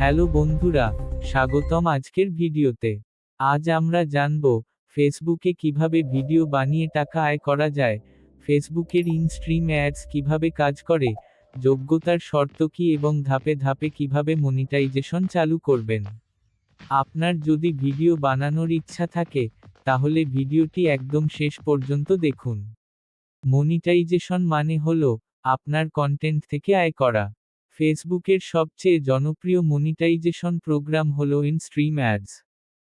Hello বন্ধুরা, স্বাগতম আজকের ভিডিওতে। আজ আমরা জানব, ফেসবুকে কীভাবে ভিডিও বানিয়ে টাকা আয় করা যায়, ফেসবুকের ইন স্ট্রিম অ্যাডস কীভাবে কাজ করে, যোগ্যতার শর্ত কি এবং ধাপে ধাপে কীভাবে মনিটাইজেশন চালু করবেন। আপনার যদি ভিডিও বানানোর ইচ্ছা থাকে, তাহলে ভিডিওটি একদম শেষ পর্যন্ত দেখুন। মনিটাইজেশন মানে হলো, আপনার কন্টেন্ট থেকে আয় করা। ফেসবুকের সবচেয়ে জনপ্রিয় মনিটাইজেশন প্রোগ্রাম হল ইন স্ট্রিম অ্যাডস।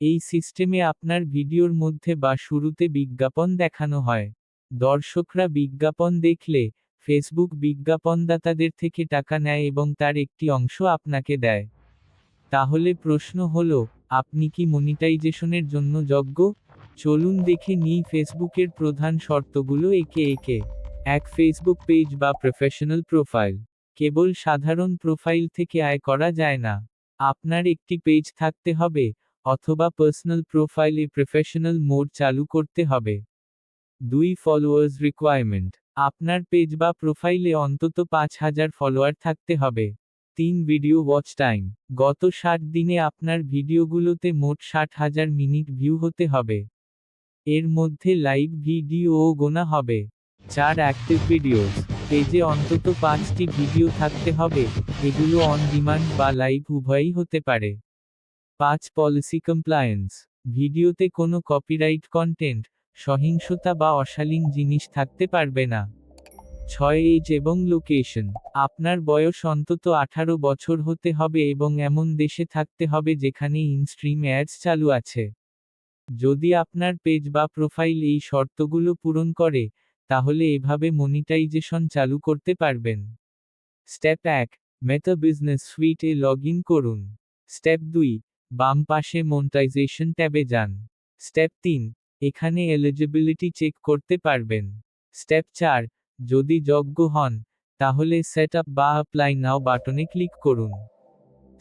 এই সিস্টেমে আপনার ভিডিওর মধ্যে বা শুরুতে বিজ্ঞাপন দেখানো হয়। দর্শকরা বিজ্ঞাপন দেখলে ফেসবুক বিজ্ঞাপনদাতাদের থেকে টাকা নেয় এবং তার একটি অংশ আপনাকে দেয়। তাহলে প্রশ্ন হল, আপনি কি মনিটাইজেশনের জন্য যোগ্য? চলুন দেখে নিই ফেসবুকের প্রধান শর্তগুলো একে একে। এক, ফেসবুক পেজ বা প্রফেশনাল প্রোফাইল। কেবল সাধারণ প্রোফাইল থেকে আয় করা যায় না। আপনার একটি পেজ থাকতে হবে, অথবা পার্সোনাল প্রোফাইলে প্রফেশনাল মোড চালু করতে হবে। দুই ফলোয়ার্স রিকোয়ারমেন্ট আপনার পেজ বা প্রোফাইলে অন্তত পাঁচ হাজার ফলোয়ার থাকতে হবে। তিন ভিডিও ওয়াচ টাইম গত ষাট দিনে আপনার ভিডিওগুলোতে মোট ষাট হাজার মিনিট ভিউ হতে হবে। এর মধ্যে লাইভ ভিডিও গোনা হবে। চার অ্যাক্টিভ ভিডিওস পেজে অন্তত পাঁচটি ভিডিও থাকতে হবে, এগুলো অন ডিমান্ড বা লাইভ উভয়ই হতে পারে। পাঁচ পলিসি কমপ্লায়েন্স ভিডিওতে কোনো কপিরাইট কন্টেন্ট সহিংসতা বা অশালীন জিনিস থাকতে পারবে না। ছয় এজ এবং লোকেশন আপনার বয়স অন্তত আঠারো বছর হতে হবে এবং এমন দেশে থাকতে হবে যেখানে ইনস্ট্রিম অ্যাডস চালু আছে। যদি আপনার পেজ বা প্রোফাইল এই শর্তগুলো পূরণ করে তাহলে এভাবে মনিটাইজেশন চালু করতে পারবেন। স্টেপ এক মেটা বিজনেস সুইটে লগ ইন করুন। স্টেপ দুই, বাম পাশে মনিটাইজেশন ট্যাবে যান। স্টেপ তিন, এখানে এলিজিবিলিটি চেক করতে পারবেন। স্টেপ চার, যদি যোগ্য হন, তাহলে সেট আপ বা অ্যাপ্লাই নাও বাটনে ক্লিক করুন।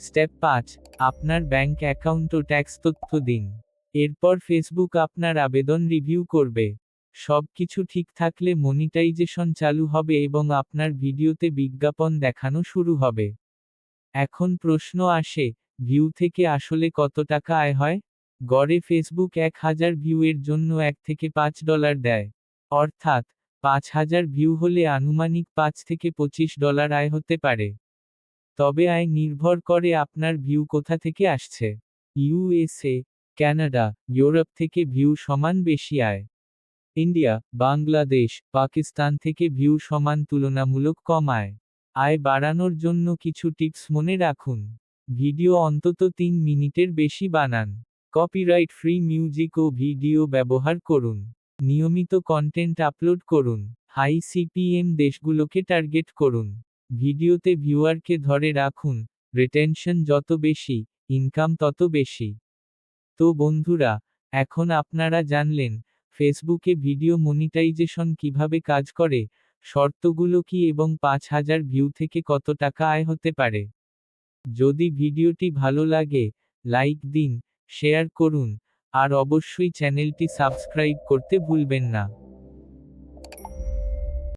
স্টেপ পাঁচ, আপনার ব্যাংক অ্যাকাউন্ট ও ট্যাক্স তথ্য দিন। এরপর ফেসবুক আপনার আবেদন রিভিউ করবে। সব কিছু ঠিক থাকলে মনিটাইজেশন চালু হবে এবং আপনার ভিডিওতে বিজ্ঞাপন দেখানো শুরু হবে। এখন প্রশ্ন আসে, ভিউ থেকে আসলে কত টাকা আয় হয়? গড়ে ফেসবুক এক হাজার ভিউ এর জন্য এক থেকে পাঁচ ডলার দেয়। অর্থাৎ, পাঁচ হাজার ভিউ হলে আনুমানিক পাঁচ থেকে পঁচিশ ডলার আয় হতে পারে। তবে আয় নির্ভর করে আপনার ভিউ কোথা থেকে আসছে। ইউএসএ কানাডা ইউরোপ থেকে ভিউ সমান বেশি আয়। ইন্ডিয়া, বাংলাদেশ, পাকিস্তান থেকে ভিউ সমান তুলনামূলক কম আয়। আয় বাড়ানোর জন্য কিছু টিপস মনে রাখুন। ভিডিও অন্তত তিন মিনিটের বেশি বানান। কপিরাইট ফ্রি মিউজিক ও ভিডিও ব্যবহার করুন। নিয়মিত কন্টেন্ট আপলোড করুন। হাই সিপিএম দেশগুলোকে টার্গেট করুন। ভিডিওতে ভিউয়ারকে ধরে রাখুন। রিটেনশন যত বেশি, ইনকাম তত বেশি। তো বন্ধুরা, এখন আপনারা জানলেন ফেসবুকে ভিডিও মনিটাইজেশন কীভাবে কাজ করে, শর্তগুলো কি এবং পাঁচ হাজার ভিউ থেকে কত টাকা আয় হতে পারে? যদি ভিডিওটি ভালো লাগে, লাইক দিন, শেয়ার করুন, আর অবশ্যই চ্যানেলটি সাবস্ক্রাইব করতে ভুলবেন না।